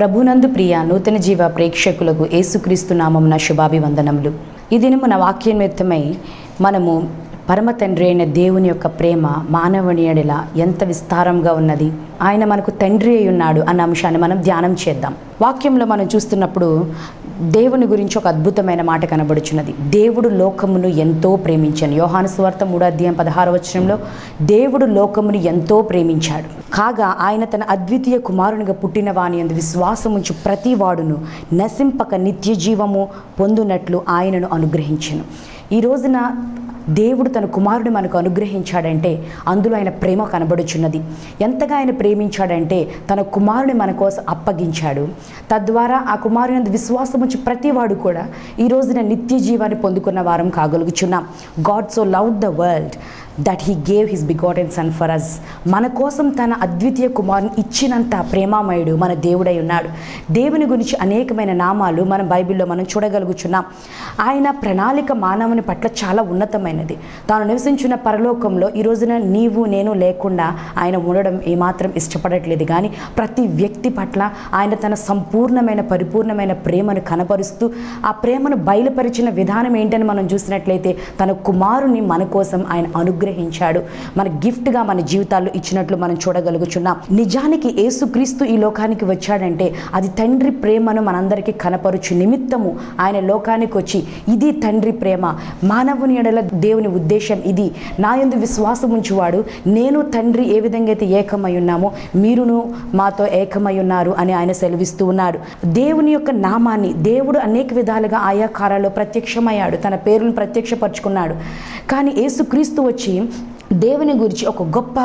ప్రభునందు ప్రియ నూతన జీవ ప్రేక్షకులకు ఏసుక్రీస్తు నామమున శుభాభివందనములు. ఈ దినమున నా వాక్యం నిమిత్తమై మనము పరమ తండ్రి అయిన దేవుని యొక్క ప్రేమ మానవుని ఎడల ఎంత విస్తారంగా ఉన్నది ఆయన మనకు తండ్రి అయి ఉన్నాడు అన్న అంశాన్ని మనం ధ్యానం చేద్దాం. వాక్యంలో మనం చూస్తున్నప్పుడు దేవుని గురించి ఒక అద్భుతమైన మాట కనబడుచున్నది. దేవుడు లోకమును ఎంతో ప్రేమించాను. యోహాను స్వార్థ మూడో అధ్యాయం పదహారు వచనంలో దేవుడు లోకమును ఎంతో ప్రేమించాడు. కాగా ఆయన తన అద్వితీయ కుమారునిగా పుట్టిన వాని అందు విశ్వాసముంచు ప్రతి వాడును నశింపక నిత్య జీవము పొందునట్లు ఆయనను అనుగ్రహించను. ఈ రోజున దేవుడు తన కుమారుడు మనకు అనుగ్రహించాడంటే అందులో ఆయన ప్రేమ కనబడుచున్నది. ఎంతగా ఆయన ప్రేమించాడంటే తన కుమారుని మన కోసం అప్పగించాడు. తద్వారా ఆ కుమారుని విశ్వాసం వచ్చి ప్రతివాడు కూడా ఈ రోజున నిత్య జీవాన్ని పొందుకున్న వారం కాగలుగుచున్నాం. God so love the world that he gave his begotten son for us మన కోసం తన అద్వితీయ కుమారుని ఇచ్చినంత ప్రేమామయుడు మన దేవుడై ఉన్నాడు. దేవుని గురించి అనేకమైన నామాలు మన బైబిల్లో మనం చూడగలుగుచున్నాం. ఆయన ప్రణాళిక మానవుని పట్ల చాలా ఉన్నతమైనది. తాను నివసించిన పరలోకంలో ఈ రోజున నీవు నేను లేకుండా ఆయన ఉండడం ఏమాత్రం ఇష్టపడట్లేదు. కానీ ప్రతి వ్యక్తి పట్ల ఆయన తన సంపూర్ణమైన పరిపూర్ణమైన ప్రేమను కనపరుస్తూ ఆ ప్రేమను బయలుపరిచిన విధానం ఏంటని మనం చూసినట్లయితే తన కుమారుని మన కోసం ఆయన అనుగ్రహించాడు. మన గిఫ్ట్గా మన జీవితాల్లో ఇచ్చినట్లు మనం చూడగలుగుచున్నాం. నిజానికి ఏసుక్రీస్తు ఈ లోకానికి వచ్చాడంటే అది తండ్రి ప్రేమను మనందరికీ కనపరుచు నిమిత్తము ఆయన లోకానికి వచ్చి ఇది తండ్రి ప్రేమ. మానవుని ఎడల దేవుని ఉద్దేశం ఇది. నా యందు విశ్వాసం ఉంచువాడు. నేను తండ్రి ఏ విధంగా అయితే ఏకమై ఉన్నామో మీరును మాతో ఏకమై ఉన్నారు అని ఆయన సెలవిస్తూ ఉన్నాడు. దేవుని యొక్క నామాన్ని దేవుడు అనేక విధాలుగా ఆయా కాలాల్లో ప్రత్యక్షమయ్యాడు. తన పేరును ప్రత్యక్షపరుచుకున్నాడు. కానీ ఏసుక్రీస్తు వచ్చి ചെയ്യും దేవుని గురించి ఒక గొప్ప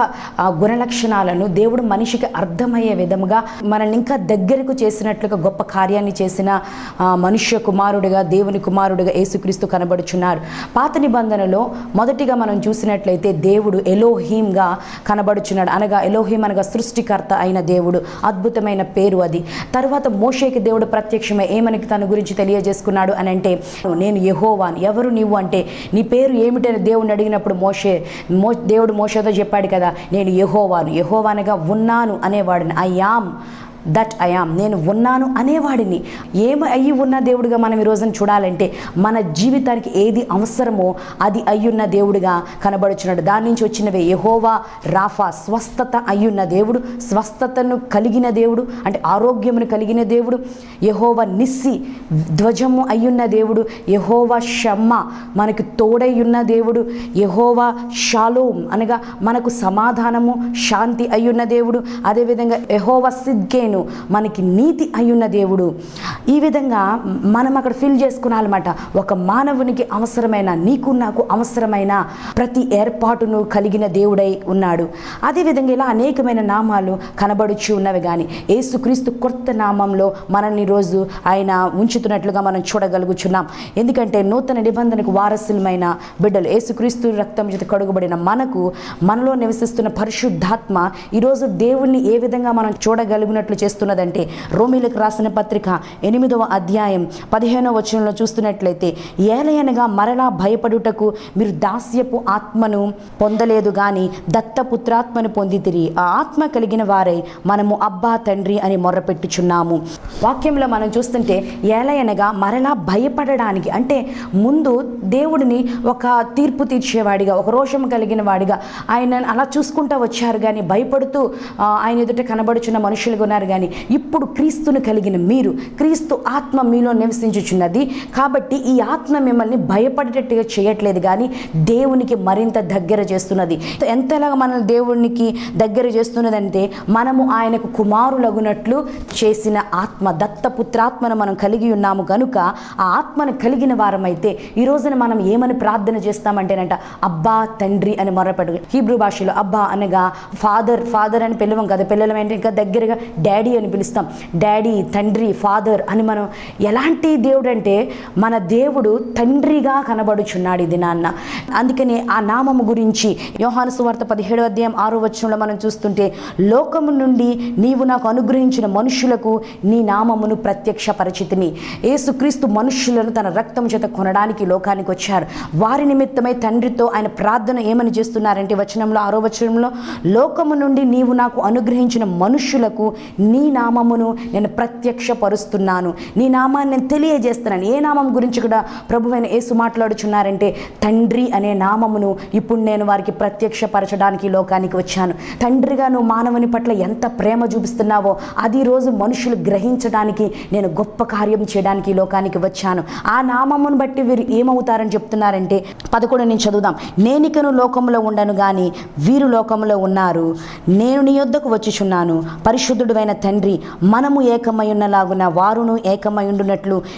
గుణలక్షణాలను దేవుడు మనిషికి అర్థమయ్యే విధముగా మనల్ని ఇంకా దగ్గరకు చేసినట్లుగా గొప్ప కార్యాన్ని చేసిన మనుష్య కుమారుడిగా దేవుని కుమారుడిగా యేసుక్రీస్తు కనబడుచున్నారు పాత నిబంధనలో మొదటిగా మనం చూసినట్లయితే దేవుడు ఎలోహీమ్గా కనబడుచున్నాడు. అనగా ఎలోహీమ్ అనగా సృష్టికర్త అయిన దేవుడు. అద్భుతమైన పేరు అది. తర్వాత మోషేకి దేవుడు ప్రత్యక్షమై ఏమని తన గురించి తెలియజేసుకున్నాడు అని అంటే నేను యహోవాన్. ఎవరు నీవు అంటే? నీ పేరు ఏమిటని దేవుడిని అడిగినప్పుడు మోషే మో దేవుడు మోసతో చెప్పాడు కదా నేను యెహోవాను యహోవానగా ఉన్నాను అనేవాడిని. ఐ యామ్ దట్ ఐఆమ్ నేను ఉన్నాను అనేవాడిని. ఏమి అయ్యి ఉన్న దేవుడిగా మనం ఈ రోజున చూడాలంటే మన జీవితానికి ఏది అవసరమో అది అయ్యున్న దేవుడిగా కనబడుచున్నాడు. దాని నుంచి వచ్చినవే యహోవా రాఫా స్వస్థత అయ్యున్న దేవుడు స్వస్థతను కలిగిన దేవుడు అంటే ఆరోగ్యమును కలిగిన దేవుడు యహోవ నిస్సి ధ్వజము అయ్యున్న దేవుడు యహోవా షమ్మ మనకు తోడయ్యున్న దేవుడు యహోవా షాలోమ్ అనగా మనకు సమాధానము శాంతి అయ్యున్న దేవుడు అదేవిధంగా యహోవా సిద్కేను మనకి నీతి అయ్యున్న దేవుడు. ఈ విధంగా మనం అక్కడ ఫిల్ చేసుకున్నాలన్నమాట ఒక మానవునికి అవసరమైన నీకు నాకు అవసరమైన ప్రతి ఏర్పాటును కలిగిన దేవుడై ఉన్నాడు. అదేవిధంగా ఇలా అనేకమైన నామాలు కనబడుచు ఉన్నవి కానీ యేసుక్రీస్తు కొత్త నామంలో మనల్ని రోజు ఆయన ఉంచుతున్నట్లుగా మనం చూడగలుగుచున్నాం. ఎందుకంటే నూతన నిబంధనకు వారసులమైన బిడ్డలు యేసుక్రీస్తు రక్తం చేత కడుగుబడిన మనకు మనలో నివసిస్తున్న పరిశుద్ధాత్మ ఈరోజు దేవుణ్ణి ఏ విధంగా మనం చూడగలిగినట్లు చేస్తున్నదంటే రోమిలకు రాసిన పత్రిక ఎనిమిదవ అధ్యాయం పదిహేనవ వచనంలో చూస్తున్నట్లయితే ఏలయనగా మరలా భయపడుటకు మీరు దాస్యపు ఆత్మను పొందలేదు కానీ దత్తపుత్రాత్మను పొందితిరి. ఆ ఆత్మ కలిగిన వారై మనము అబ్బా తండ్రి అని మొర్రపెట్టుచున్నాము. వాక్యంలో మనం చూస్తుంటే ఏలయనగా మరలా భయపడడానికి అంటే ముందు దేవుడిని ఒక తీర్పు తీర్చేవాడిగా ఒక రోషం కలిగిన వాడిగా ఆయన అలా చూసుకుంటూ వచ్చారు కానీ భయపడుతూ ఆయన ఎదుట కనబడుచున్న మనుషులుగా ఉన్నారు కానీ ఇప్పుడు క్రీస్తును కలిగిన మీరు క్రీస్తు ఆత్మ మీలో నివసించుచున్నది. కాబట్టి ఈ ఆత్మ మిమ్మల్ని భయపడేటట్టుగా చేయట్లేదు కానీ దేవునికి మరింత దగ్గర చేస్తున్నది. ఎంతలాగా మనల్ని దేవునికి దగ్గర చేస్తున్నదంటే మనము ఆయనకు కుమారులగునట్లు చేసిన ఆత్మ దత్తపుత్రాత్మను మనం కలిగి ఉన్నాము కనుక ఆ ఆత్మను కలిగిన వారమైతే ఈ రోజున మనం ఏమని ప్రార్థన చేస్తామంటేనంట అబ్బా తండ్రి అని మొరపెడు హీబ్రూ భాషలో అబ్బా అనగా ఫాదర్ ఫాదర్ అని పిలవం కదా. పిల్లలం ఏంటి? ఇంకా దగ్గరగా డాడీ డాడీ అని పిలుస్తాం. డాడీ తండ్రి ఫాదర్ అని మనం ఎలాంటి దేవుడు అంటే మన దేవుడు తండ్రిగా కనబడుచున్నాడు ఇది నాన్న. అందుకనే ఆ నామము గురించి యోహాను సువార్త పదిహేడు అధ్యాయం ఆరో వచనంలో మనం చూస్తుంటే లోకము నుండి నీవు నాకు అనుగ్రహించిన మనుషులకు నీ నామమును ప్రత్యక్షపరచితిని. ఏసుక్రీస్తు మనుషులను తన రక్తం చేత కొనడానికి లోకానికి వచ్చారు. వారి నిమిత్తమై తండ్రితో ఆయన ప్రార్థన ఏమని చేస్తున్నారంటే వచనంలో ఆరో వచనంలో లోకము నుండి నీవు నాకు అనుగ్రహించిన మనుషులకు నీ నామమును నేను ప్రత్యక్షపరుస్తున్నాను. నీ నామాన్ని నేను తెలియజేస్తున్నాను. ఏ నామం గురించి కూడా ప్రభువైన యేసు మాట్లాడుచున్నారంటే తండ్రి అనే నామమును ఇప్పుడు నేను వారికి ప్రత్యక్షపరచడానికి ఈ లోకానికి వచ్చాను. తండ్రిగా నువ్వు మానవుని పట్ల ఎంత ప్రేమ చూపిస్తున్నావో అది రోజు మనుషులు గ్రహించడానికి నేను గొప్ప కార్యం చేయడానికి ఈ లోకానికి వచ్చాను. ఆ నామమును బట్టి వీరు ఏమవుతారని చెప్తున్నారంటే పదకొండు నేను చదువుదాం. నేనికను లోకంలో ఉండను కానీ వీరు లోకంలో ఉన్నారు. నేను నీ యొద్దకు వచ్చుచున్నాను. పరిశుద్ధుడైన తండ్రి మనము ఏకమై వారును ఏకమై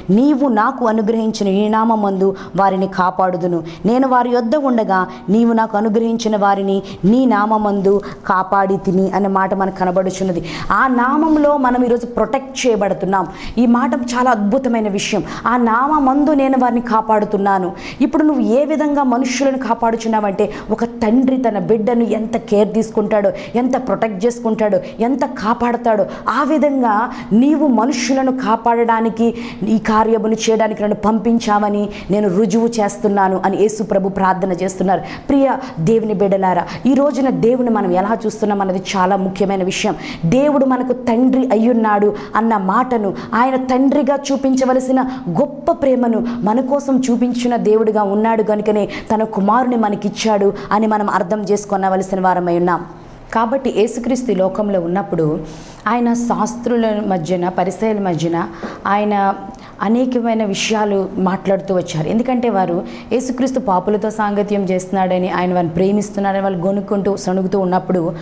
నీవు నాకు అనుగ్రహించిన ఈ నామందు వారిని కాపాడుదును. నేను వారి యొద్ద ఉండగా నీవు నాకు అనుగ్రహించిన వారిని నీ నామందు కాపాడి తిని అనే మాట మనకు కనబడుచున్నది. ఆ నామంలో మనం ఈరోజు ప్రొటెక్ట్ చేయబడుతున్నాం. ఈ మాట చాలా అద్భుతమైన విషయం. ఆ నామందు నేను వారిని కాపాడుతున్నాను. ఇప్పుడు నువ్వు ఏ విధంగా మనుషులను కాపాడుచున్నావంటే ఒక తండ్రి తన బిడ్డను ఎంత కేర్ తీసుకుంటాడో ఎంత ప్రొటెక్ట్ చేసుకుంటాడో ఎంత కాపాడతాడో ఆ విధంగా నీవు మనుషులను కాపాడడానికి ఈ కార్యమును చేయడానికి నన్ను పంపించామని నేను రుజువు చేస్తున్నాను అని యేసు ప్రభు ప్రార్థన చేస్తున్నారు. ప్రియ దేవుని బిడ్డలారా ఈ రోజున దేవుని మనం ఎలా చూస్తున్నాం అన్నది చాలా ముఖ్యమైన విషయం. దేవుడు మనకు తండ్రి అయ్యున్నాడు అన్న మాటను ఆయన తండ్రిగా చూపించవలసిన గొప్ప ప్రేమను మన కోసం చూపించిన దేవుడిగా ఉన్నాడు కనుకనే తన కుమారుని మనకిచ్చాడు అని మనం అర్థం చేసుకొనవలసిన వారమై ఉన్నాం. కాబట్టి యేసుక్రీస్తు లోకంలో ఉన్నప్పుడు ఆయన శాస్త్రుల మధ్యన పరిసయల మధ్యన ఆయన అనేకమైన విషయాలు మాట్లాడుతూ వచ్చారు. ఎందుకంటే వారు యేసుక్రీస్తు పాపులతో సాంగత్యం చేస్తున్నాడని ఆయన వారిని ప్రేమిస్తున్నాడని వాళ్ళు గొనుక్కుంటూ సణుగుతూ ఉన్నప్పుడు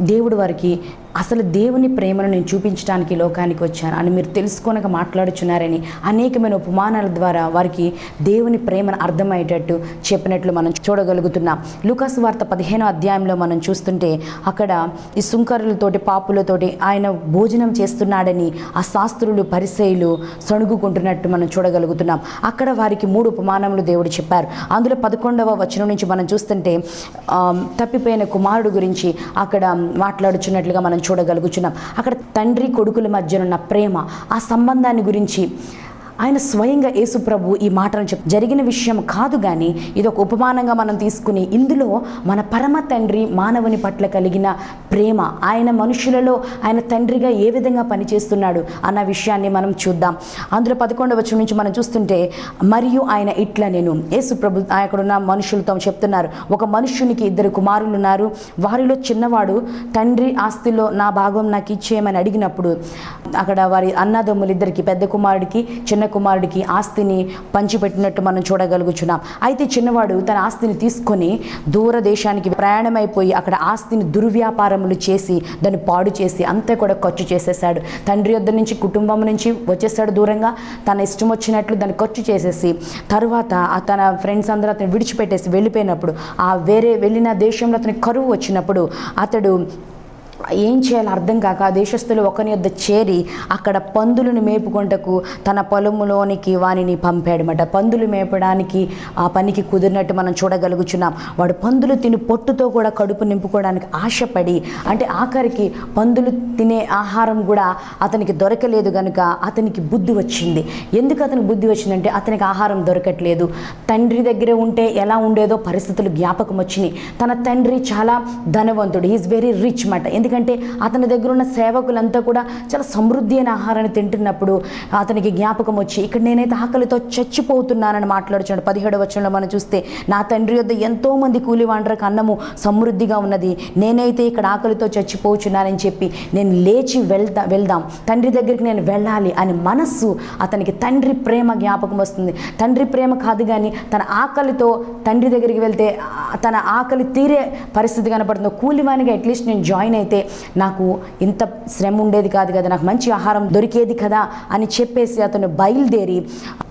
దేవుడు వారికి అసలు దేవుని ప్రేమను నేను చూపించడానికి లోకానికి వచ్చాను అని మీరు తెలుసుకొనక మాట్లాడుచున్నారని అనేకమైన ఉపమానాల ద్వారా వారికి దేవుని ప్రేమను అర్థమయ్యేటట్టు చెప్పినట్లు మనం చూడగలుగుతున్నాం. లూకాస్ వార్త పదిహేనో అధ్యాయంలో మనం చూస్తుంటే అక్కడ ఈ సుంకరులతోటి పాపులతోటి ఆయన భోజనం చేస్తున్నాడని ఆ శాస్త్రులు పరిసయులు సణుగుకుంటున్నట్టు మనం చూడగలుగుతున్నాం. అక్కడ వారికి మూడు ఉపమానములు దేవుడు చెప్పారు. అందులో పదకొండవ వచనం నుంచి మనం చూస్తుంటే తప్పిపోయిన కుమారుడు గురించి అక్కడ మాట్లాడుచున్నట్లుగా మనం చూడగలుగుతున్నాం అక్కడ తండ్రి కొడుకుల మధ్యనున్న ప్రేమ ఆ సంబంధాన్ని గురించి ఆయన స్వయంగా యేసుప్రభు ఈ మాటను చెప్ జరిగిన విషయం కాదు కానీ ఇది ఒక ఉపమానంగా మనం తీసుకుని ఇందులో మన పరమ తండ్రి మానవుని పట్ల కలిగిన ప్రేమ ఆయన మనుషులలో ఆయన తండ్రిగా ఏ విధంగా పనిచేస్తున్నాడు అన్న విషయాన్ని మనం చూద్దాం. అందులో పదకొండవ వచనం నుంచి మనం చూస్తుంటే మరియు ఆయన ఇట్లా నేను. యేసు ప్రభు అక్కడున్న మనుషులతో చెప్తున్నారు ఒక మనుషునికి ఇద్దరు కుమారులు ఉన్నారు వారిలో చిన్నవాడు తండ్రి ఆస్తిలో నా భాగం నాకు ఇచ్చేయమని అడిగినప్పుడు అక్కడ వారి అన్నదమ్ములు ఇద్దరికి పెద్ద కుమారుడికి చిన్న కుమారుడికి ఆస్తిని పంచిపెట్టినట్టు మనం చూడగలుగుచున్నాం. అయితే చిన్నవాడు తన ఆస్తిని తీసుకొని దూరదేశానికి ప్రయాణమైపోయి అక్కడ ఆస్తిని దుర్వ్యాపారములు చేసి దాన్ని పాడు చేసి అంతా కూడా ఖర్చు చేసేసాడు తండ్రి వద్ద నుంచి కుటుంబం నుంచి వచ్చేసాడు దూరంగా. తన ఇష్టం వచ్చినట్లు దాన్ని ఖర్చు చేసేసి తర్వాత తన ఫ్రెండ్స్ అందరూ అతను విడిచిపెట్టేసి వెళ్ళిపోయినప్పుడు ఆ వేరే వెళ్ళిన దేశంలో అతనికి కరువు వచ్చినప్పుడు అతడు ఏం చేయాలో అర్థం కాక దేశస్థులు ఒకని యొద్ద చేరి అక్కడ పందులను మేపుకొంటకు తన పొలములోనికి వానిని పంపాడనమాట పందులు మేపడానికి ఆ పనికి కుదిరినట్టు మనం చూడగలుగుచున్నాం. వాడు పందులు తిని పొట్టుతో కూడా కడుపు నింపుకోవడానికి ఆశపడి అంటే ఆఖరికి పందులు తినే ఆహారం కూడా అతనికి దొరకలేదు కనుక అతనికి బుద్ధి వచ్చింది. ఎందుకు అతనికి బుద్ధి వచ్చిందంటే అతనికి ఆహారం దొరకట్లేదు. తండ్రి దగ్గర ఉంటే ఎలా ఉండేదో పరిస్థితులు జ్ఞాపకం వచ్చినాయి. తన తండ్రి చాలా ధనవంతుడు ఈజ్ వెరీ రిచ్ మాట ఎందుకంటే ఎందుకంటే అతని దగ్గర ఉన్న సేవకులంతా కూడా చాలా సమృద్ధి అయిన ఆహారాన్ని తింటున్నప్పుడు అతనికి జ్ఞాపకం వచ్చి ఇక్కడ నేనైతే ఆకలితో చచ్చిపోతున్నానని మాట్లాడుచున్నాడు. పదిహేడు వచ్చంలో మనం చూస్తే నా తండ్రి యొద్ద ఎంతో మంది కూలివాండ్రకు అన్నము సమృద్ధిగా ఉన్నది. నేనైతే ఇక్కడ ఆకలితో చచ్చిపోచున్నానని చెప్పి నేను లేచి వెళ్తా వెళ్దాం. తండ్రి దగ్గరికి నేను వెళ్ళాలి అని మనస్సు అతనికి తండ్రి ప్రేమ జ్ఞాపకం వస్తుంది. తండ్రి ప్రేమ కాదు కానీ తన ఆకలితో తండ్రి దగ్గరికి వెళ్తే తన ఆకలి తీరే పరిస్థితి కనపడుతుంది. కూలివానిగా అట్లీస్ట్ నేను జాయిన్ అయితే నాకు ఇంత శ్రమ ఉండేది కాదు కదా నాకు మంచి ఆహారం దొరికేది కదా అని చెప్పేసి అతను బయలుదేరి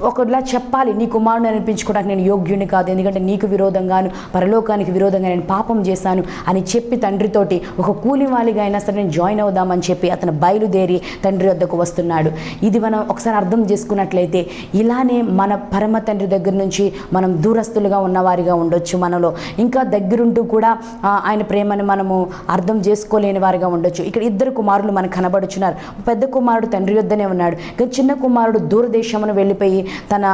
ఒకలా చెప్పాలి నీ కుమారుని అనిపించుకోవడానికి నేను యోగ్యుని కాదు ఎందుకంటే నీకు విరోధంగాను పరలోకానికి విరోధంగా నేను పాపం చేశాను అని చెప్పి తండ్రితోటి ఒక కూలివాలిగా అయినా సరే నేను జాయిన్ అవుదామని చెప్పి అతను బయలుదేరి తండ్రి వద్దకు వస్తున్నాడు. ఇది మనం ఒకసారి అర్థం చేసుకున్నట్లయితే ఇలానే మన పరమ తండ్రి దగ్గర నుంచి మనం దూరస్తులుగా ఉన్నవారిగా ఉండొచ్చు మనలో. ఇంకా దగ్గరుంటూ కూడా ఆయన ప్రేమను మనము అర్థం చేసుకోలేని వారిగా ఉండొచ్చు. ఇక్కడ ఇద్దరు కుమారులు మనకు కనబడుచున్నారు. పెద్ద కుమారుడు తండ్రి యొద్దనే ఉన్నాడు. కానీ చిన్న కుమారుడు దూరదేశమును వెళ్ళిపోయి తన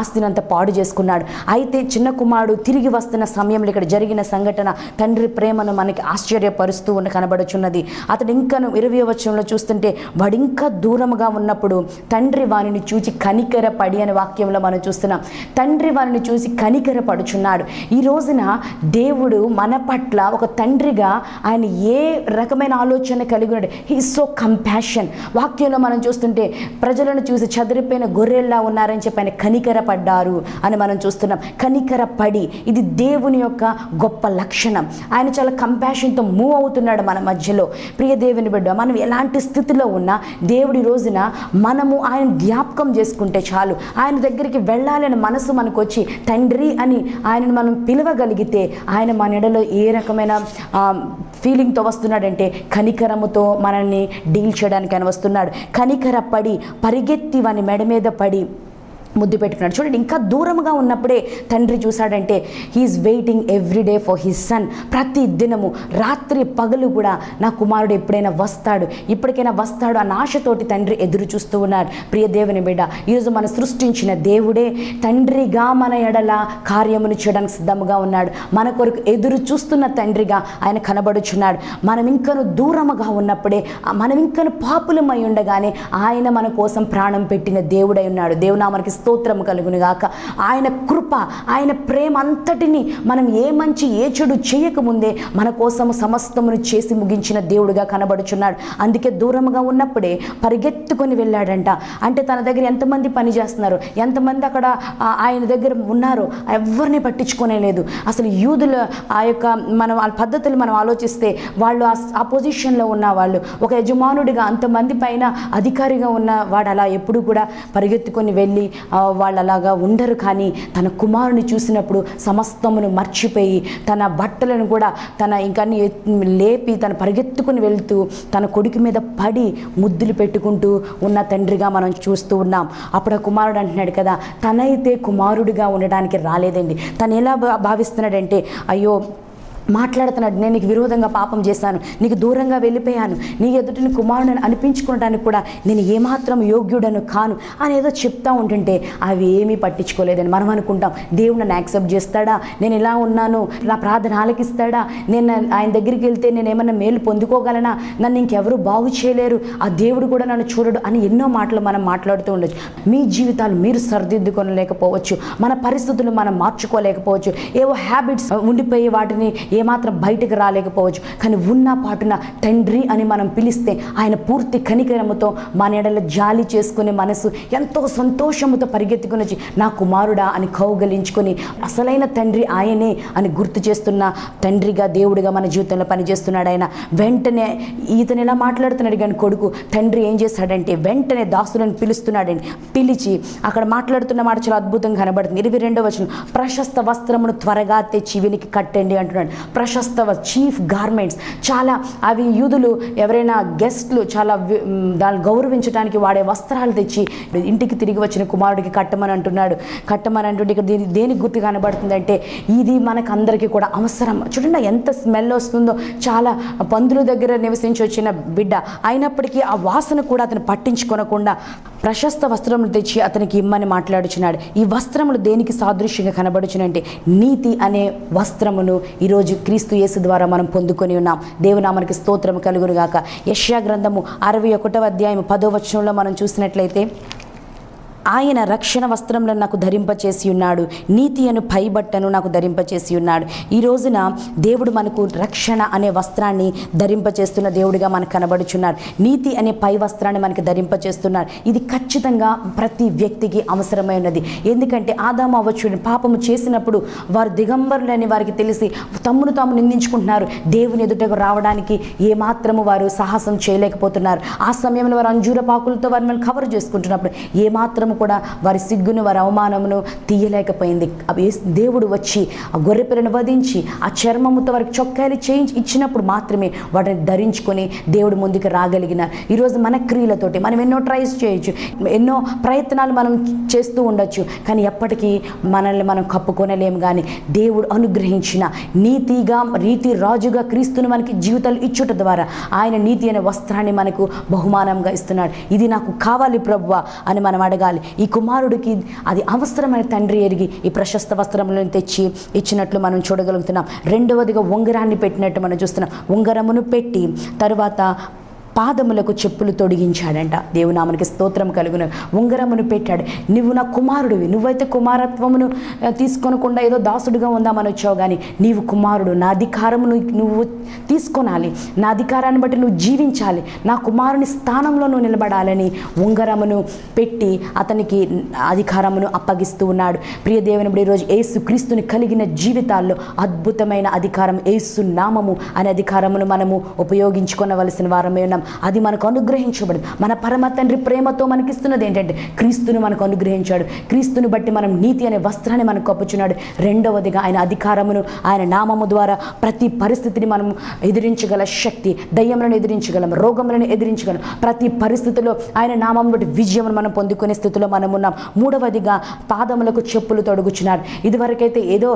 ఆస్తినంతా పాడు చేసుకున్నాడు. అయితే చిన్న కుమారుడు తిరిగి వస్తున్న సమయంలో ఇక్కడ జరిగిన సంఘటన తండ్రి ప్రేమను మనకి ఆశ్చర్యపరుస్తూ ఉన్న కనబడుచున్నది. అతడు ఇంకా ఇరవై వచనంలో చూస్తుంటే వాడు ఇంకా దూరముగా ఉన్నప్పుడు తండ్రి వారిని చూసి కనికర పడి అనే వాక్యంలో మనం చూస్తున్నాం. తండ్రి వారిని చూసి కనికర పడుచున్నాడు ఈ రోజున దేవుడు మన పట్ల ఒక తండ్రిగా ఆయన ఏ రకమైన ఆలోచన కలిగి ఉన్నాడు. హీ సో కంపాషన్ వాక్యంలో మనం చూస్తుంటే ప్రజలను చూసి చదిరిపోయిన గొర్రెల్లా ఉన్నారని చెప్పి ఆయన కనికర పడ్డారు అని మనం చూస్తున్నాం. కనికర పడి ఇది దేవుని యొక్క గొప్ప లక్షణం. ఆయన చాలా కంపాషన్తో మూవ్ అవుతున్నాడు మన మధ్యలో. ప్రియ దేవుని బిడ్డ మనం ఎలాంటి స్థితిలో ఉన్నా దేవుడి రోజున మనము ఆయన జ్ఞాపకం చేసుకుంటే చాలు. ఆయన దగ్గరికి వెళ్ళాలని మనసు మనకు వచ్చి తండ్రి అని ఆయనను మనం పిలవగలిగితే ఆయన మన ఎడలో ఏ రకమైన ఫీలింగ్తో వస్తున్నాడు వస్తున్నాడంటే కనికరముతో మనల్ని డీల్ చేయడానికి ఆయన వస్తున్నాడు. కనికర పడి పరిగెత్తి వాని మెడ మీద పడి ముద్దు పెట్టుకున్నాడు. చూడండి ఇంకా దూరంగా ఉన్నప్పుడే తండ్రి చూశాడంటే he's waiting every day for his son ప్రతి దినము రాత్రి పగలు కూడా నా కుమారుడు ఎప్పుడైనా వస్తాడు ఇప్పటికైనా వస్తాడు అన్న ఆశతోటి తండ్రి ఎదురు చూస్తూ ఉన్నాడు. ప్రియ దేవుని బిడ్డ ఈరోజు మన సృష్టించిన దేవుడే తండ్రిగా మన ఎడల కార్యమును చేయడానికి సిద్ధముగా ఉన్నాడు. మన కొరకు ఎదురు చూస్తున్న తండ్రిగా ఆయన కనబడుచున్నాడు. మనం ఇంకను దూరముగా ఉన్నప్పుడే మనం ఇంకను పాపులమై ఉండగానే ఆయన మన కోసం ప్రాణం పెట్టిన దేవుడై ఉన్నాడు. దేవునామనికి స్తోత్రం కలుగునుగాక. ఆయన కృప ఆయన ప్రేమ అంతటిని మనం ఏ మంచి ఏ చెడు చేయకముందే మన కోసం సమస్తమును చేసి ముగించిన దేవుడుగా కనబడుచున్నాడు. అందుకే దూరముగా ఉన్నప్పుడే పరిగెత్తుకొని వెళ్ళాడంట. అంటే తన దగ్గర ఎంతమంది పని చేస్తున్నారు? ఎంతమంది అక్కడ ఆయన దగ్గర ఉన్నారు ఎవరిని పట్టించుకోనే లేదు. అసలు యూదుల ఆ యొక్క మనం వాళ్ళ పద్ధతులు మనం ఆలోచిస్తే వాళ్ళు ఆ పొజిషన్లో ఉన్న వాళ్ళు ఒక యజమానుడిగా అంతమంది పైన అధికారిగా ఉన్న వాడు అలా ఎప్పుడు కూడా పరిగెత్తుకొని వెళ్ళి వాళ్ళు అలాగా ఉండరు కానీ తన కుమారుని చూసినప్పుడు సమస్తమును మర్చిపోయి తన బట్టలను కూడా తన ఇంకా లేపి తన పరిగెత్తుకుని వెళ్తూ తన కొడుకు మీద పడి ముద్దులు పెట్టుకుంటూ ఉన్న తండ్రిగా మనం చూస్తూ ఉన్నాం. అప్పుడు కుమారుడు అంటున్నాడు కదా తనైతే కుమారుడిగా ఉండడానికి రాలేదండి. తను ఎలా భా- భావిస్తున్నాడంటే అయ్యో మాట్లాడుతున్నాడు. నేను నీకు విరోధంగా పాపం చేశాను. నీకు దూరంగా వెళ్ళిపోయాను. నీ ఎదుటిని కుమారుడని అనిపించుకోవడానికి కూడా నేను ఏమాత్రం యోగ్యుడను కాను అని ఏదో చెప్తా ఉంటుంటే అవి ఏమీ పట్టించుకోలేదని మనం అనుకుంటాం. దేవుడు నన్ను యాక్సెప్ట్ చేస్తాడా? నేను ఇలా ఉన్నాను? నా ప్రార్థన ఆలకిస్తాడా? నేను ఆయన దగ్గరికి వెళ్తే నేను ఏమైనా మేలు పొందుకోగలనా? నన్ను ఇంకెవరు బాగు చేయలేరు. ఆ దేవుడు కూడా నన్ను చూడడు అని ఎన్నో మాటలు మనం మాట్లాడుతూ ఉండొచ్చు. మీ జీవితాలు మీరు సరిదిద్దుకొనలేకపోవచ్చు మన పరిస్థితులు మనం మార్చుకోలేకపోవచ్చు. ఏవో హ్యాబిట్స్ ఉండిపోయి వాటిని ఏమాత్రం బయటకు రాలేకపోవచ్చు. కానీ ఉన్న పాటున తండ్రి అని మనం పిలిస్తే ఆయన పూర్తి కనికరముతో మన ఎడల జాలి చేసుకునే మనసు ఎంతో సంతోషముతో పరిగెత్తుకుని వచ్చి నా కుమారుడా అని కౌగలించుకొని అసలైన తండ్రి ఆయనే అని గుర్తు చేస్తున్న తండ్రిగా దేవుడిగా మన జీవితంలో పనిచేస్తున్నాడు ఆయన. వెంటనే ఈతను ఎలా మాట్లాడుతున్నాడు కానీ కొడుకు తండ్రి ఏం చేశాడంటే వెంటనే దాసులను పిలుస్తున్నాడండి. పిలిచి అక్కడ మాట్లాడుతున్న మాట చాలా అద్భుతంగా కనబడుతుంది. ఇరవై రెండవ వచనం ప్రశస్త వస్త్రమును త్వరగా తెచ్చి వీనికి కట్టండి అంటున్నాడు. ప్రశస్త చీఫ్ గార్మెంట్స్. చాలా అవి యూదులు ఎవరైనా గెస్ట్లు చాలా దాన్ని గౌరవించడానికి వాడే వస్త్రాలు తెచ్చి ఇంటికి తిరిగి వచ్చిన కుమారుడికి కట్టమని అంటున్నాడు. కట్టమని అంటుంటే ఇక్కడ దీని దేనికి గుర్తు కనబడుతుందంటే ఇది మనకు అందరికీ కూడా అవసరం. చూడండి ఎంత స్మెల్ వస్తుందో. చాలా పందుల దగ్గర నివసించి వచ్చిన బిడ్డ. అయినప్పటికీ ఆ వాసన కూడా అతను పట్టించుకొనకుండా ప్రశస్త వస్త్రములు తెచ్చి అతనికి ఇమ్మని మాట్లాడుచున్నాడు. ఈ వస్త్రములు దేనికి సాదృశ్యంగా కనబడుచునంటే నీతి అనే వస్త్రమును ఈరోజు క్రీస్తు యేసు ద్వారా మనం పొందుకొని ఉన్నాం. దేవునామనికి స్తోత్రం కలుగునుగాక. యష్యా గ్రంథము అరవై ఒకటవ అధ్యాయం పదో వచనంలో మనం చూసినట్లయితే ఆయన రక్షణ వస్త్రములను నాకు ధరింపచేసి ఉన్నాడు. నీతి అను పైబట్టను నాకు ధరింపచేసి ఉన్నాడు. ఈ రోజున దేవుడు మనకు రక్షణ అనే వస్త్రాన్ని ధరింపచేస్తున్న దేవుడిగా మనకు కనబడుచున్నాడు. నీతి అనే పై వస్త్రాన్ని మనకి ధరింపచేస్తున్నాడు. ఇది ఖచ్చితంగా ప్రతి వ్యక్తికి అవసరమైనది ఎందుకంటే ఆదాము అవ్వచ్చు పాపము చేసినప్పుడు వారు దిగంబరులని వారికి తెలిసి తమ్మును తాము నిందించుకుంటున్నారు. దేవుని ఎదుటకు రావడానికి ఏమాత్రము వారు సాహసం చేయలేకపోతున్నారు. ఆ సమయంలో వారు అంజూర పాకులతో వారిని కవర్ చేసుకుంటున్నప్పుడు ఏమాత్రము కూడా వారి సిగ్గును వారి అవమానమును తీయలేకపోయింది. అవి దేవుడు వచ్చి ఆ గొర్రె పిల్లను వధించి ఆ చర్మముతో వారికి చొక్కాయలు చేయించి ఇచ్చినప్పుడు మాత్రమే వాటిని ధరించుకొని దేవుడు ముందుకు రాగలిగిన. ఈరోజు మన క్రియలతోటి మనం ఎన్నో ట్రైస్ చేయొచ్చు ఎన్నో ప్రయత్నాలు మనం చేస్తూ ఉండొచ్చు కానీ ఎప్పటికీ మనల్ని మనం కప్పుకొనలేము కానీ దేవుడు అనుగ్రహించిన నీతిగా రీతి రాజుగా క్రీస్తుని మనకి జీవితాలు ఇచ్చుట ద్వారా ఆయన నీతి అనే వస్త్రాన్ని మనకు బహుమానంగా ఇస్తున్నాడు. ఇది నాకు కావాలి ప్రభువ అని మనం అడగాలి. ఈ కుమారుడికి అది అవసరమైన తండ్రి ఎరిగి ఈ ప్రశస్త వస్త్రములను తెచ్చి ఇచ్చినట్లు మనం చూడగలుగుతున్నాం. రెండవదిగా ఉంగరాన్ని పెట్టినట్టు మనం చూస్తున్నాం. ఉంగరమును పెట్టి తరువాత పాదములకు చెప్పులు తొడిగించాడంట. దేవునామనికి స్తోత్రం కలుగును. ఉంగరమును పెట్టాడు. నువ్వు నా కుమారుడివి. నువ్వైతే కుమారత్వమును తీసుకోనకుండా తీసుకొనకుండా ఏదో దాసుడిగా ఉందామని వచ్చావు. కానీ నీవు కుమారుడు. నా అధికారమును నువ్వు తీసుకొనాలి. నా అధికారాన్ని బట్టి నువ్వు జీవించాలి. నా కుమారుని స్థానంలో నువ్వు నిలబడాలని ఉంగరమును పెట్టి అతనికి అధికారమును అప్పగిస్తూ ఉన్నాడు. ప్రియ దేవుని ఇప్పుడు ఈరోజు ఏసు క్రీస్తుని కలిగిన జీవితాల్లో అద్భుతమైన అధికారం ఏసు నామము అనే అధికారమును మనము ఉపయోగించుకొనవలసిన వారమే ఉన్నాం. అది మనకు అనుగ్రహించబడింది. మన పరమ తండ్రి ప్రేమతో మనకిస్తున్నది ఏంటంటే క్రీస్తుని మనకు అనుగ్రహించాడు. క్రీస్తుని బట్టి మనం నీతి అనే వస్త్రాన్ని మనకు కప్పుచున్నాడు. రెండవదిగా ఆయన అధికారమును ఆయన నామము ద్వారా ప్రతి పరిస్థితిని మనం ఎదిరించగల శక్తి దయ్యములను ఎదిరించగలం రోగములను ఎదిరించగలం. ప్రతి పరిస్థితిలో ఆయన నామం బట్టి విజయమును మనం పొందుకునే స్థితిలో మనం ఉన్నాం మూడవదిగా పాదములకు చెప్పులు తొడుగుచున్నాడు ఇదివరకైతే ఏదో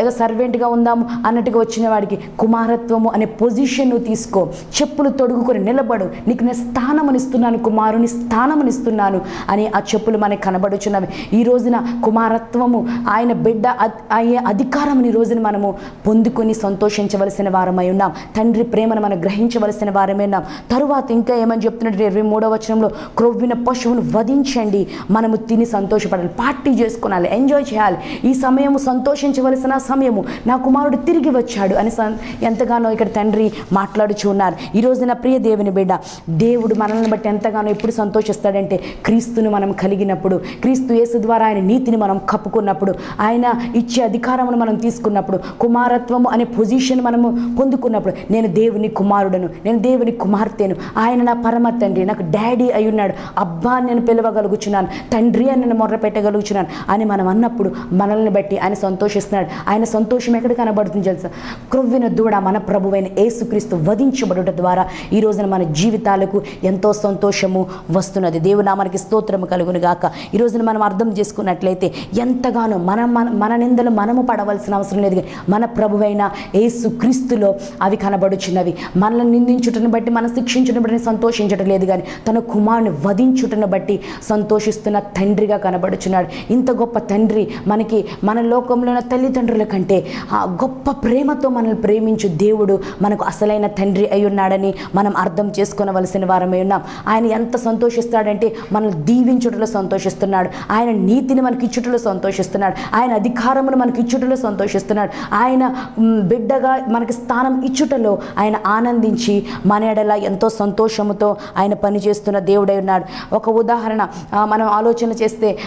ఏదో సర్వెంట్గా ఉందాము అన్నట్టుగా వచ్చిన వాడికి కుమారత్వము అనే పొజిషన్ తీసుకో. చెప్పులు తొడుగుకొని నిలబడు. నీకు నేను స్థానమునిస్తున్నాను కుమారుని స్థానమునిస్తున్నాను అని ఆ చెప్పులు మనకు కనబడుచున్నవి. ఈ రోజున కుమారత్వము ఆయన బిడ్డ అయ్యే అధికారం ఈ రోజున మనము పొందుకొని సంతోషించవలసిన వారమై ఉన్నాం. తండ్రి ప్రేమను మనం గ్రహించవలసిన వారమే ఉన్నాం. తరువాత ఇంకా ఏమని చెప్తున్నట్టు ఇరవై మూడవ వచనంలో క్రొవ్విన పశువును వధించండి మనము తిని సంతోషపడాలి పార్టీ చేసుకోవాలి ఎంజాయ్ చేయాలి. ఈ సమయము సంతోషించవలసిన సమయము నా కుమారుడు తిరిగి వచ్చాడు అని ఎంతగానో ఇక్కడ తండ్రి మాట్లాడుచు ఉన్నారు. ఈ రోజున నా ప్రియ దేవుని బిడ్డ. దేవుడు మనల్ని బట్టి ఎంతగానో ఎప్పుడు సంతోషిస్తాడంటే క్రీస్తుని మనం కలిగినప్పుడు క్రీస్తు యేసు ద్వారా ఆయన నీతిని మనం కప్పుకున్నప్పుడు ఆయన ఇచ్చే అధికారమును మనం తీసుకున్నప్పుడు కుమారత్వము అనే పొజిషన్ మనము పొందుకున్నప్పుడు నేను దేవుని కుమారుడను నేను దేవుని కుమార్తెను ఆయన నా పరమ తండ్రి నాకు డాడీ అయి ఉన్నాడు అబ్బా నేను పిలవగలుగుచున్నాను తండ్రి అని నేను మొర్ర పెట్టగలుగుచున్నాను అని మనం అన్నప్పుడు మనల్ని బట్టి ఆయన సంతోషిస్తున్నాడు. ఆయన సంతోషం ఎక్కడ కనబడుతుంది తెలుసా? క్రొవ్విన దూడ మన ప్రభువైన యేసుక్రీస్తు వధించబడుట ద్వారా ఈ రోజున మన జీవితాలకు ఎంతో సంతోషము వస్తున్నది. దేవునామానికి స్తోత్రము కలుగును గాక. ఈ రోజున మనం అర్థం చేసుకున్నట్లయితే ఎంతగానో మన మన నిందలు మనము పడవలసిన అవసరం లేదు. కానీ మన ప్రభువైన యేసు క్రీస్తులో అవి కనబడుచున్నవి. మనల్ని నిందించుటను బట్టి మన శిక్షించడం బట్టి సంతోషించడం లేదు కానీ తన కుమారుని వధించుటను బట్టి సంతోషిస్తున్న తండ్రిగా కనబడుచున్నాడు. ఇంత గొప్ప తండ్రి మనకి మన లోకంలో ఉన్న తల్లిదండ్రుల కంటే ఆ గొప్ప ప్రేమతో మనల్ని ప్రేమించు దేవుడు మనకు అసలైన తండ్రి అయి ఉన్నాడని మనం అర్థం చేసుకోవలసిన వారమే ఉన్నాం. ఆయన ఎంత సంతోషిస్తాడంటే మనల్ని దీవించుటలో సంతోషిస్తున్నాడు. ఆయన నీతిని మనకి ఇచ్చుటలో సంతోషిస్తున్నాడు. ఆయన అధికారమును మనకి ఇచ్చుటలో సంతోషిస్తున్నాడు. ఆయన బిడ్డగా మనకి స్థానం ఇచ్చుటలో ఆయన ఆనందించి మన ఎడల ఎంతో సంతోషముతో ఆయన పనిచేస్తున్న దేవుడై ఉన్నాడు. ఒక ఉదాహరణ మనం ఆలోచన చేస్తే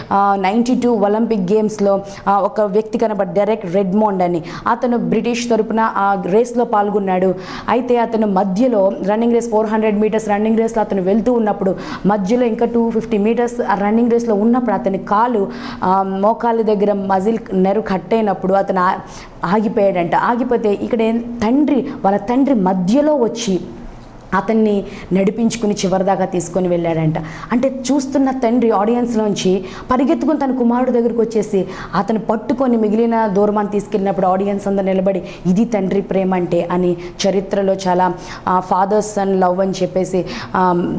నైంటీ టూ ఒలింపిక్ గేమ్స్లో ఒక వ్యక్తి కనబడి డెరెక్ రెడ్మోండ్ అని. అతను బ్రిటిష్ తరపున ఆ రేస్లో పాల్గొన్నాడు. అయితే అతను మధ్యలో running race four hundred hundred metres running రేస్లో అతను వెళ్తూ ఉన్నప్పుడు మధ్యలో ఇంకా టూ ఫిఫ్టీ మీటర్స్ ఆ రన్నింగ్ రేస్లో ఉన్నప్పుడు అతని కాలు మోకాళ్ళ దగ్గర మజిల్ నెరు కట్ అయినప్పుడు అతను ఆగిపోయాడంట. ఆగిపోతే ఇక్కడ తండ్రి వాళ్ళ తండ్రి మధ్యలో వచ్చి అతన్ని నడిపించుకుని చివరిదాకా తీసుకొని వెళ్ళాడంట. అంటే చూస్తున్న తండ్రి ఆడియన్స్లోంచి పరిగెత్తుకుని తన కుమారుడు దగ్గరికి వచ్చేసి అతను పట్టుకొని మిగిలిన దూరమాన్ని తీసుకెళ్ళినప్పుడు ఆడియన్స్ అందరు నిలబడి ఇది తండ్రి ప్రేమ అంటే అని చరిత్రలో చాలా ఫాదర్స్ అండ్ లవ్ అని చెప్పేసి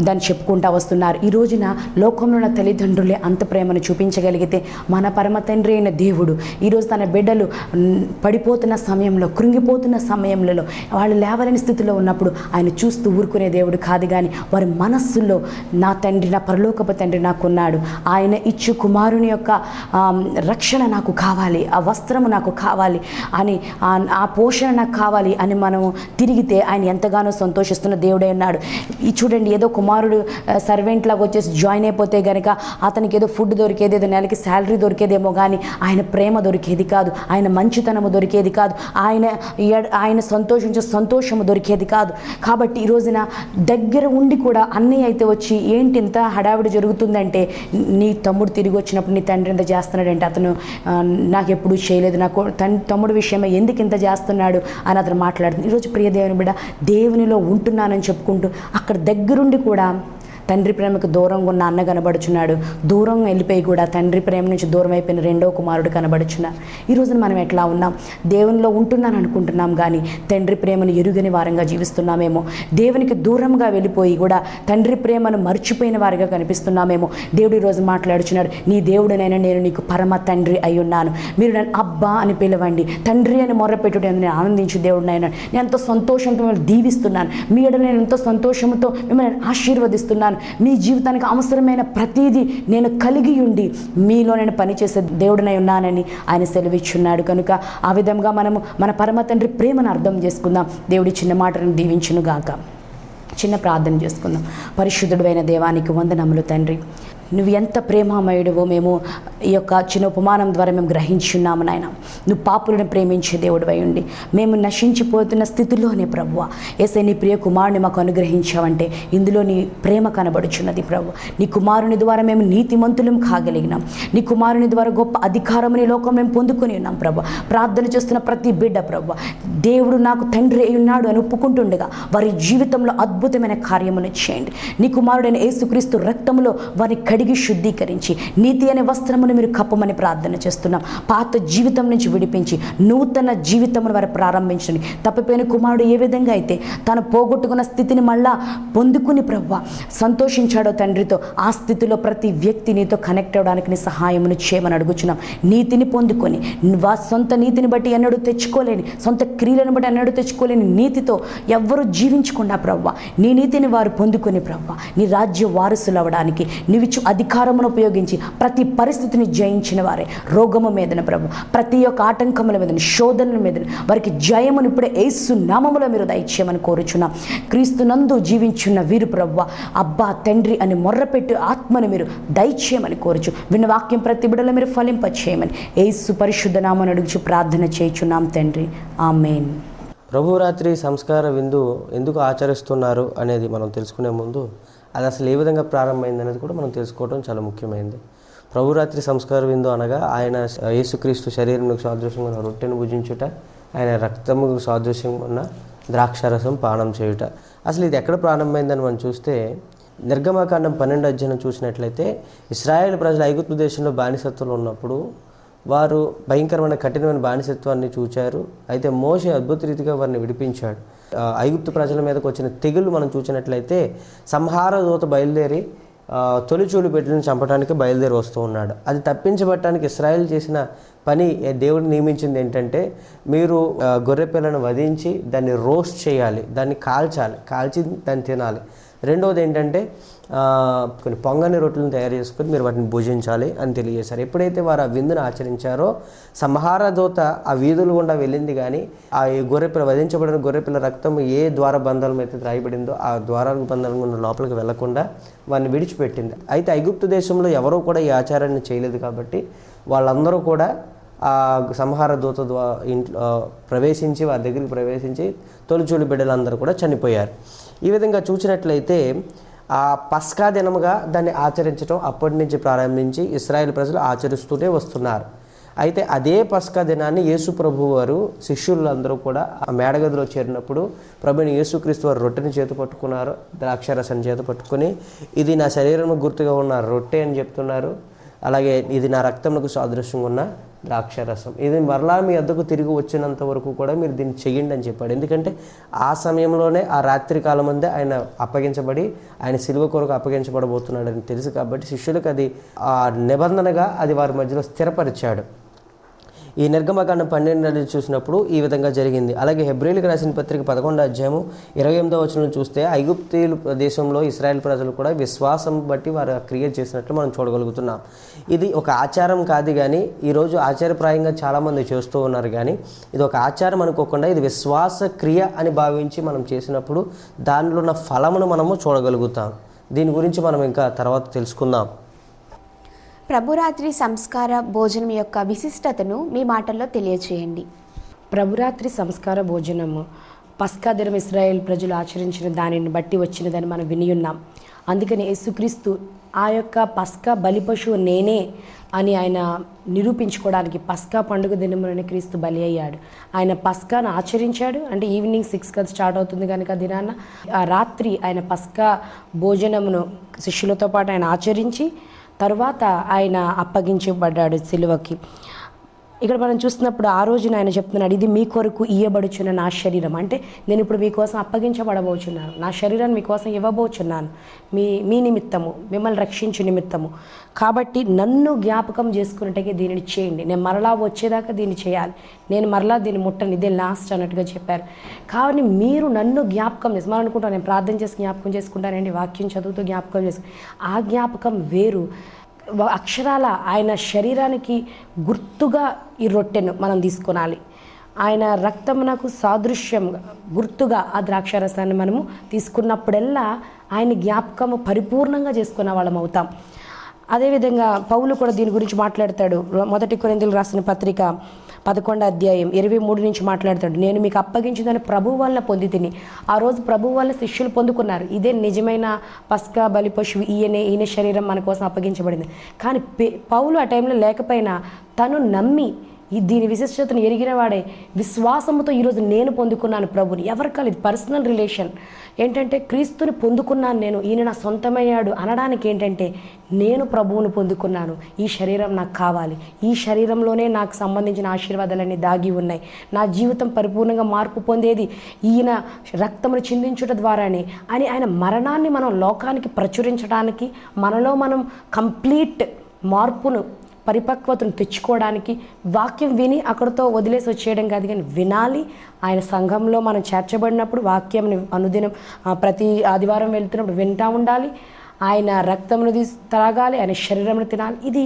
దాన్ని చెప్పుకుంటా వస్తున్నారు. ఈ రోజున లోకంలో ఉన్న తల్లిదండ్రులే అంత ప్రేమను చూపించగలిగితే మన పరమ తండ్రి అయిన దేవుడు ఈరోజు తన బిడ్డలు పడిపోతున్న సమయంలో కృంగిపోతున్న సమయంలో వాళ్ళు లేవలేని స్థితిలో ఉన్నప్పుడు ఆయన చూస్తూ ఊరుకునే దేవుడు కాదు కానీ వారి మనస్సులో నా తండ్రి నా పరలోకపు తండ్రి నాకున్నాడు. ఆయన ఇచ్చు కుమారుని యొక్క రక్షణ నాకు కావాలి ఆ వస్త్రము నాకు కావాలి అని ఆ- పోషణ నాకు కావాలి అని మనము తిరిగితే ఆయన ఎంతగానో సంతోషిస్తున్న దేవుడే ఉన్నాడు. ఈ చూడండి ఏదో కుమారుడు సర్వెంట్ లాగా వచ్చేసి జాయిన్ అయిపోతే గనక అతనికి ఏదో ఫుడ్ దొరికేది ఏదో నెలకి శాలరీ దొరికేదేమో కానీ ఆయన ప్రేమ దొరికేది కాదు ఆయన మంచితనము దొరికేది కాదు ఆయన ఆయన సంతోషించే సంతోషము దొరికేది కాదు. కాబట్టి ఈ రోజున దగ్గర ఉండి కూడా అన్నయ్య అయితే వచ్చి ఏంటి ఇంత హడావిడి జరుగుతుందంటే నీ తమ్ముడు తిరిగి వచ్చినప్పుడు నీ తండ్రి ఇంత చేస్తున్నాడంటే అతను నాకు ఎప్పుడు చేయలేదు. నాకు తమ్ముడు విషయమే ఎందుకు ఇంత చేస్తున్నాడు అని అతను మాట్లాడుతుంది. ఈరోజు ప్రియదేవుని బిడ్డ దేవునిలో ఉంటున్నానని చెప్పుకుంటూ అక్కడ దగ్గరుండి కూడా తండ్రి ప్రేమకు దూరంగా ఉన్న అన్న కనబడుచున్నాడు. దూరం వెళ్ళిపోయి కూడా తండ్రి ప్రేమ నుంచి దూరం అయిపోయిన రెండో కుమారుడు కనబడుచున్నారు ఈ రోజున మనం ఎట్లా ఉన్నాం? దేవునిలో ఉంటున్నాను అనుకుంటున్నాం కానీ తండ్రి ప్రేమను ఎరుగని వారంగా జీవిస్తున్నామేమో? దేవునికి దూరంగా వెళ్ళిపోయి కూడా తండ్రి ప్రేమను మర్చిపోయిన వారిగా కనిపిస్తున్నామేమో? దేవుడు ఈరోజు మాట్లాడుచున్నాడు నీ దేవుడునైనా నేను నీకు పరమ తండ్రి అయి ఉన్నాను. మీరు నన్ను అబ్బా అని పిలవండి. తండ్రి అని మొర్రపెట్టుడు నేను ఆనందించి దేవుడినైనా. నేను ఎంతో సంతోషంతో మిమ్మల్ని దీవిస్తున్నాను. మీ ఎడ నేను ఎంతో సంతోషంతో మిమ్మల్ని ఆశీర్వదిస్తున్నాను. మీ జీవితానికి అవసరమైన ప్రతిదీ నేను కలిగి ఉండి మీలో నేను పనిచేసే దేవుడినై ఉన్నానని ఆయన సెలవిచ్చున్నాడు. కనుక ఆ విధంగా మనము మన పరమ తండ్రి ప్రేమను అర్థం చేసుకుందాం. దేవుడి చిన్న మాటను దీవించునుగాక. చిన్న ప్రార్థన చేసుకుందాం. పరిశుద్ధుడు అయిన దేవానికి వందనములు తండ్రి. నువ్వు ఎంత ప్రేమామయుడువో మేము ఈ యొక్క చిన్న ఉపమానం ద్వారా మేము గ్రహించున్నాము నాయన. నువ్వు పాపులను ప్రేమించే దేవుడు ఉండి మేము నశించిపోతున్న స్థితిలోనే ప్రభువ. ఏసే నీ ప్రియ కుమారుని మాకు అనుగ్రహించావంటే ఇందులో నీ ప్రేమ కనబడుచున్నది ప్రభు. నీ కుమారుని ద్వారా మేము నీతిమంతులం కాగలిగినాం. నీ కుమారుని ద్వారా గొప్ప అధికారం నీ లోకం మేము పొందుకొని ఉన్నాం ప్రభు. ప్రార్థన చేస్తున్న ప్రతి బిడ్డ ప్రభు. దేవుడు నాకు తండ్రి అయి ఉన్నాడు అని ఒప్పుకుంటుండగా వారి జీవితంలో అద్భుతమైన కార్యమును చేయండి. నీ కుమారుడైన యేసుక్రీస్తు రక్తంలో వారిని కడిగి శుద్ధీకరించి నీతి అనే వస్త్రమును మీరు కప్పమని ప్రార్థన చేస్తున్నాం. పాత జీవితం నుంచి విడిపించి నూతన జీవితమును వారు ప్రారంభించండి. తప్పిపోయిన కుమారుడు ఏ విధంగా అయితే తను పోగొట్టుకున్న స్థితిని మళ్ళా పొందుకుని ప్రవ్వ సంతోషించాడో తండ్రితో ఆ స్థితిలో ప్రతి వ్యక్తి నీతో కనెక్ట్ అవ్వడానికి నీ సహాయమును చేయమని అడుగుచున్నాం. నీతిని పొందుకొని వా సొంత నీతిని బట్టి ఎన్నడూ తెచ్చుకోలేని సొంత క్రియలను బట్టి ఎన్నడూ తెచ్చుకోలేని నీతితో ఎవ్వరూ జీవించకుండా ప్రవ్వ నీ నీతిని వారు పొందుకొని ప్రవ్వ నీ రాజ్య వారసులు అవ్వడానికి నీవిచ్చు అధికారమును ఉపయోగించి ప్రతి పరిస్థితిని జయించిన వారే. రోగము మీదన ప్రభు. ప్రతి ఒక్క ఆటంకముల మీదన శోధనల మీదన వారికి జయమును ఇప్పుడే ఏసు నామములో మీరు దయచేయమని కోరుచున్నాం. క్రీస్తునందు జీవించున్న వీరు ప్రభు అబ్బా తండ్రి అని మొర్రపెట్టి ఆత్మను మీరు దయచేయమని కోరుచు. విన్న వాక్యం ప్రతి బిడలో మీరు ఫలింపచేయమని ఏసు పరిశుద్ధ నామను అడుగుచు ప్రార్థన చేయుచున్నాం తండ్రి. ఆమెన్. ప్రభురాత్రి సంస్కార విందు ఎందుకు ఆచరిస్తున్నారు అనేది మనం తెలుసుకునే ముందు అది అసలు ఏ విధంగా ప్రారంభమైంది అనేది కూడా మనం తెలుసుకోవడం చాలా ముఖ్యమైనది ప్రభురాత్రి సంస్కార విందు అనగా ఆయన యేసుక్రీస్తు శరీరంలో సాదృశ్యంగా ఉన్న రొట్టెను భుజించుట ఆయన రక్తము సాదృశ్యంగా ఉన్న ద్రాక్షారసం పానం చేయుట. అసలు ఇది ఎక్కడ ప్రారంభమైందని మనం చూస్తే నిర్గమకాండం పన్నెండు అధ్యయనం చూసినట్లయితే ఇస్రాయేల్ ప్రజలు ఐగుప్తు దేశంలో బానిసత్వంలో ఉన్నప్పుడు వారు భయంకరమైన కఠినమైన బానిసత్వాన్ని చూచారు. అయితే మోషే అద్భుత రీతిగా వారిని విడిపించాడు. ఐగుప్తు ప్రజల మీదకి వచ్చిన తెగులు మనం చూసినట్లయితే సంహార దూత బయలుదేరి తొలిచూలు బిడ్డలను చంపడానికి బయలుదేరి వస్తూ ఉన్నాడు. అది తప్పించబట్టడానికి ఇస్రాయల్ చేసిన పని దేవుడు నియమించింది ఏంటంటే మీరు గొర్రె పిల్లను వధించి దాన్ని రోస్ట్ చేయాలి దాన్ని కాల్చాలి కాల్చి దాన్ని తినాలి. రెండవది ఏంటంటే కొన్ని పొంగని రొట్టెలను తయారు చేసుకొని మీరు వాటిని భుజించాలి అని తెలియజేశారు. ఎప్పుడైతే వారు ఆ విందును ఆచరించారో సంహార దూత ఆ వీధుల గుండా వెళ్ళింది కానీ ఆ గొర్రెపిల్ల వధించబడిన గొర్రెపిల్ల రక్తం ఏ ద్వార బంధాలం అయితే రాయబడిందో ఆ ద్వార బంధాలం గుండా లోపలికి వెళ్ళకుండా వారిని విడిచిపెట్టింది. అయితే ఐగుప్తు దేశంలో ఎవరూ కూడా ఈ ఆచారాన్ని చేయలేదు కాబట్టి వాళ్ళందరూ కూడా ఆ సంహార దూత ద్వా ఇంట్లో ప్రవేశించి వారి దగ్గరికి ప్రవేశించి తొలిచూలి బిడ్డలందరూ కూడా చనిపోయారు. ఈ విధంగా చూసినట్లయితే ఆ పస్కా దినముగా దాన్ని ఆచరించడం అప్పటి నుంచి ప్రారంభించి ఇస్రాయేల్ ప్రజలు ఆచరిస్తూనే వస్తున్నారు. అయితే అదే పస్కా దినాన్ని యేసు ప్రభు వారు శిష్యులందరూ కూడా ఆ మేడగదిలో చేరినప్పుడు ప్రభుని యేసుక్రీస్తు వారు రొట్టెని చేతు పట్టుకున్నారు ద్రాక్షారసాన్ని చేతు పట్టుకుని ఇది నా శరీరము గుర్తుగా ఉన్న రొట్టె అని చెప్తున్నారు. అలాగే ఇది నా రక్తంకు సాదృశ్యంగా ఉన్న ద్రాక్షారసం. ఇది మరలా మీ వద్దకు తిరిగి వచ్చినంత వరకు కూడా మీరు దీన్ని చెయ్యండి అని చెప్పాడు. ఎందుకంటే ఆ సమయంలోనే ఆ రాత్రి కాలం ముందే ఆయన అప్పగించబడి ఆయన సిలువ కొరకు అప్పగించబడబోతున్నాడని తెలుసు కాబట్టి శిష్యులకు అది ఆ నిబంధనగా అది వారి మధ్యలో స్థిరపరిచాడు. ఈ నిర్గమకాండం పన్నెండు చూసినప్పుడు ఈ విధంగా జరిగింది. అలాగే హెబ్రిల్కి రాసిన పత్రిక పదకొండు అధ్యాయము ఇరవై ఎనిమిదో వచనం చూస్తే ఐగుప్తీయులు దేశంలో ఇస్రాయల్ ప్రజలు కూడా విశ్వాసం బట్టి వారు క్రియేట్ చేసినట్లు మనం చూడగలుగుతున్నాం. ఇది ఒక ఆచారం కాదు కానీ ఈరోజు ఆచారప్రాయంగా చాలామంది చేస్తూ ఉన్నారు కానీ ఇది ఒక ఆచారం అనుకోకుండా ఇది విశ్వాస క్రియ అని భావించి మనం చేసినప్పుడు దానిలో ఉన్న ఫలమును మనము చూడగలుగుతాం. దీని గురించి మనం ఇంకా తర్వాత తెలుసుకుందాం. ప్రభురాత్రి సంస్కార భోజనం యొక్క విశిష్టతను మీ మాటల్లో తెలియచేయండి. ప్రభురాత్రి సంస్కార భోజనము. పస్కా దినం ఇస్రాయేల్ ప్రజలు ఆచరించిన దానిని బట్టి వచ్చినదని మనం విని ఉన్నాం. అందుకని యేసుక్రీస్తు ఆ యొక్క పస్కా బలి పశువు నేనే అని ఆయన నిరూపించుకోవడానికి పస్కా పండుగ దినములని క్రీస్తు బలి అయ్యాడు. ఆయన పస్కాను ఆచరించాడు. అంటే ఈవినింగ్ సిక్స్ కదా స్టార్ట్ అవుతుంది కనుక ఆ దినాన ఆ రాత్రి ఆయన పస్కా భోజనమును శిష్యులతో పాటు ఆయన ఆచరించి తరువాత ఆయన అప్పగించబడ్డాడు సిలువకి. ఇక్కడ మనం చూస్తున్నప్పుడు ఆ రోజున ఆయన చెప్తున్నాడు ఇది మీ కొరకు ఇయ్యబడుచున్న నా శరీరం. అంటే నేను ఇప్పుడు మీకోసం అప్పగించబడబోచున్నాను. నా శరీరాన్ని మీకోసం ఇవ్వబోచున్నాను. మీ మీ నిమిత్తము మిమ్మల్ని రక్షించు నిమిత్తము. కాబట్టి నన్ను జ్ఞాపకం చేసుకున్నట్టుగా దీనిని చేయండి. నేను మరలా వచ్చేదాకా దీన్ని చేయాలి. నేను మరలా దీన్ని ముట్టను. ఇదే లాస్ట్ అన్నట్టుగా చెప్పారు. కాబట్టి మీరు నన్ను జ్ఞాపకం చేసి మనం అనుకుంటాను నేను ప్రార్థన చేసి జ్ఞాపకం చేసుకుంటానండి వాక్యం చదువుతూ జ్ఞాపకం చేసుకు ఆ జ్ఞాపకం వేరు. అక్షరాల ఆయన శరీరానికి గుర్తుగా ఈ రొట్టెను మనం తీసుకొనాలి. ఆయన రక్తమునకు సాదృశ్యంగా గుర్తుగా ఆ ద్రాక్షారసాన్ని మనము తీసుకున్నప్పుడల్లా ఆయన జ్ఞాపకము పరిపూర్ణంగా చేసుకున్న వాళ్ళం అవుతాం. అదేవిధంగా పౌలు కూడా దీని గురించి మాట్లాడతాడు. మొదటి కొరిందులు రాసిన పత్రిక పదకొండు అధ్యాయం ఇరవై మూడు నుంచి మాట్లాడతాడు నేను మీకు అప్పగించిందని ప్రభు వలన పొంది తిని ఆ రోజు ప్రభు వల్ల శిష్యులు పొందుకున్నారు. ఇదే నిజమైన పస్కా బలి పశువు ఈయనే ఈయన శరీరం మన కోసం అప్పగించబడింది. కానీ పే- పౌలు ఆ టైంలో లేకపోయినా తను నమ్మి ఈ దీని విశిష్టతను ఎరిగిన వాడే విశ్వాసముతో ఈరోజు నేను పొందుకున్నాను ప్రభుని. ఎవరికాలి ఇది పర్సనల్ రిలేషన్. ఏంటంటే క్రీస్తుని పొందుకున్నాను నేను ఈయన నా సొంతమయ్యాడు అనడానికి ఏంటంటే నేను ప్రభువును పొందుకున్నాను. ఈ శరీరం నాకు కావాలి. ఈ శరీరంలోనే నాకు సంబంధించిన ఆశీర్వాదాలన్నీ దాగి ఉన్నాయి. నా జీవితం పరిపూర్ణంగా మార్పు పొందేది ఈయన రక్తమును చిందించుట ద్వారానే. అని ఆయన మరణాన్ని మనం లోకానికి ప్రచురించడానికి మనలో మనం కంప్లీట్ మార్పును పరిపక్వతను తెచ్చుకోవడానికి వాక్యం విని అక్కడితో వదిలేసి వచ్చేయడం కాదు కానీ వినాలి. ఆయన సంఘంలో మనం చేర్చబడినప్పుడు వాక్యంని అనుదినం ప్రతి ఆదివారం వెళ్తున్నప్పుడు వింటా ఉండాలి. ఆయన రక్తమును తీసి త్రాగాలి ఆయన శరీరమును తినాలి. ఇది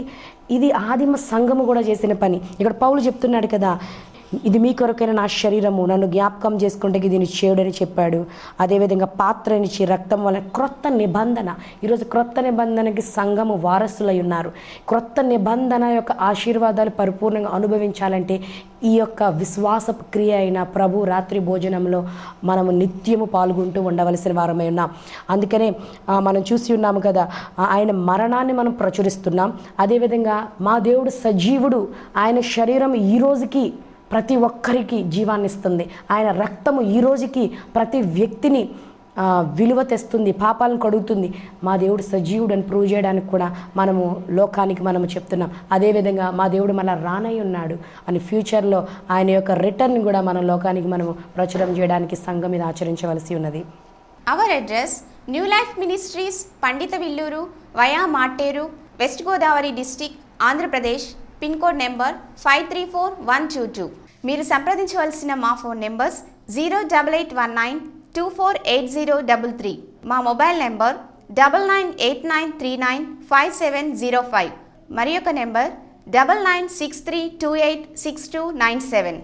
ఇది ఆదిమ సంఘము కూడా చేసిన పని. ఇక్కడ పౌలు చెప్తున్నాడు కదా ఇది మీ కొరకైన నా శరీరము. నన్ను జ్ఞాపకం చేసుకుంటే దీన్ని చేయుడని చెప్పాడు. అదేవిధంగా పాత్రనిచ్చి రక్తం వల్ల క్రొత్త నిబంధన. ఈరోజు క్రొత్త నిబంధనకి సంఘము వారసులై ఉన్నారు. క్రొత్త నిబంధన యొక్క ఆశీర్వాదాలు పరిపూర్ణంగా అనుభవించాలంటే ఈ యొక్క విశ్వాసపు క్రియ అయిన ప్రభు రాత్రి భోజనంలో మనము నిత్యము పాల్గొంటూ ఉండవలసిన వారమై ఉన్నాం. అందుకనే మనం చూసి ఉన్నాము కదా ఆయన మరణాన్ని మనం ప్రచురిస్తున్నాం. అదేవిధంగా మా దేవుడు సజీవుడు. ఆయన శరీరం ఈ రోజుకి ప్రతి ఒక్కరికి జీవాన్ని ఇస్తుంది ఆయన రక్తము ఈ రోజుకి ప్రతి వ్యక్తిని విలువ తెస్తుంది పాపాలను కడుగుతుంది. మా దేవుడు సజీవుడు అని ప్రూవ్ చేయడానికి కూడా మనము లోకానికి మనము చెప్తున్నాం. అదేవిధంగా మా దేవుడు మన రానై ఉన్నాడు అని ఫ్యూచర్లో ఆయన యొక్క రిటర్న్ కూడా మన లోకానికి మనము ప్రచురం చేయడానికి సంఘం మీద ఆచరించవలసి ఉన్నది. Our address new life ministries Pandita Villuru via Materu west Godavari district Andhra Pradesh pin code number five three four one two two. మీరు సంప్రదించవలసిన మా phone numbers zero double eight one nine two four eight zero double three. మా mobile number double nine eight nine three nine five seven zero five. మరి యొక్క number double nine six three two eight six two nine seven.